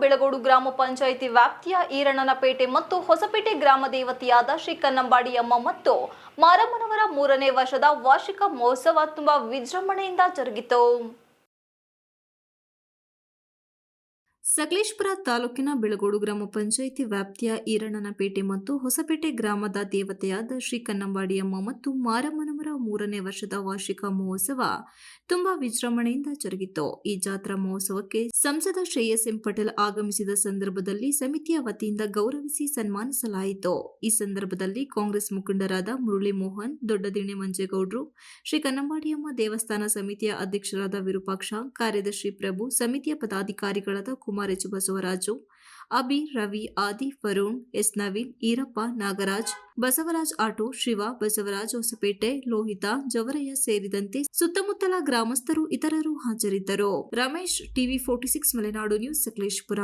ಬೆಳಗೋಡು ಗ್ರಾಮ ಪಂಚಾಯಿತಿ ವ್ಯಾಪ್ತಿಯ ಈರಣ್ಣನಪೇಟೆ ಮತ್ತು ಹೊಸಪೇಟೆ ಗ್ರಾಮ ದೇವತೆಯಾದ ಶ್ರೀ ಕನ್ನಂಬಾಡಿಯಮ್ಮ ಮತ್ತು ಮಾರಮ್ಮನವರ ಮೂರನೇ ವರ್ಷದ ವಾರ್ಷಿಕ ಮಹೋತ್ಸವ ತುಂಬಾ ವಿಜೃಂಭಣೆಯಿಂದ ಜರುಗಿತು. ಸಕಲೇಶ್ಪುರ ತಾಲೂಕಿನ ಬೆಳಗೋಡು ಗ್ರಾಮ ಪಂಚಾಯಿತಿ ವ್ಯಾಪ್ತಿಯ ಈರಣ್ಣನಪೇಟೆ ಮತ್ತು ಹೊಸಪೇಟೆ ಗ್ರಾಮದ ದೇವತೆಯಾದ ಶ್ರೀ ಕನ್ನಂಬಾಡಿಯಮ್ಮ ಮತ್ತು ಮಾರಮ್ಮನವರ ಮೂರನೇ ವರ್ಷದ ವಾರ್ಷಿಕ ಮಹೋತ್ಸವ ತುಂಬಾ ವಿಜೃಂಭಣೆಯಿಂದ ಜರುಗಿತು. ಈ ಜಾತ್ರಾ ಮಹೋತ್ಸವಕ್ಕೆ ಸಂಸದ ಶ್ರೇಯಸ್ ಎಂ ಪಟೇಲ್ ಆಗಮಿಸಿದ ಸಂದರ್ಭದಲ್ಲಿ ಸಮಿತಿಯ ವತಿಯಿಂದ ಗೌರವಿಸಿ ಸನ್ಮಾನಿಸಲಾಯಿತು. ಈ ಸಂದರ್ಭದಲ್ಲಿ ಕಾಂಗ್ರೆಸ್ ಮುಖಂಡರಾದ ಮುರಳಿ ಮೋಹನ್ ದೊಡ್ಡದಿಣೆ ಮಂಜೇಗೌಡರು, ಶ್ರೀ ಕನ್ನಂಬಾಡಿಯಮ್ಮ ದೇವಸ್ಥಾನ ಸಮಿತಿಯ ಅಧ್ಯಕ್ಷರಾದ ವಿರೂಪಾಕ್ಷ, ಕಾರ್ಯದರ್ಶಿ ಪ್ರಭು, ಸಮಿತಿಯ ಪದಾಧಿಕಾರಿಗಳಾದ ಕುಮಾರ್ ಎಚ್ ಬಸವರಾಜು, ಅಬಿ, ರವಿ, ಆದಿ ಫರೂಣ್ ಎಸ್ ನವೀನ್, ಈರಪ್ಪ, ನಾಗರಾಜ್ ಬಸವರಾಜ್ ಆಟೋ, ಶಿವ, ಬಸವರಾಜ್ ಹೊಸಪೇಟೆ, ಲೋಹಿತ, ಜವರಯ್ಯ ಸೇರಿದಂತೆ ಸುತ್ತಮುತ್ತಲ ಗ್ರಾಮಸ್ಥರು ಇತರರು ಹಾಜರಿದ್ದರು. Ramesh, TV forty six, Malenadu news, Sakleshpur.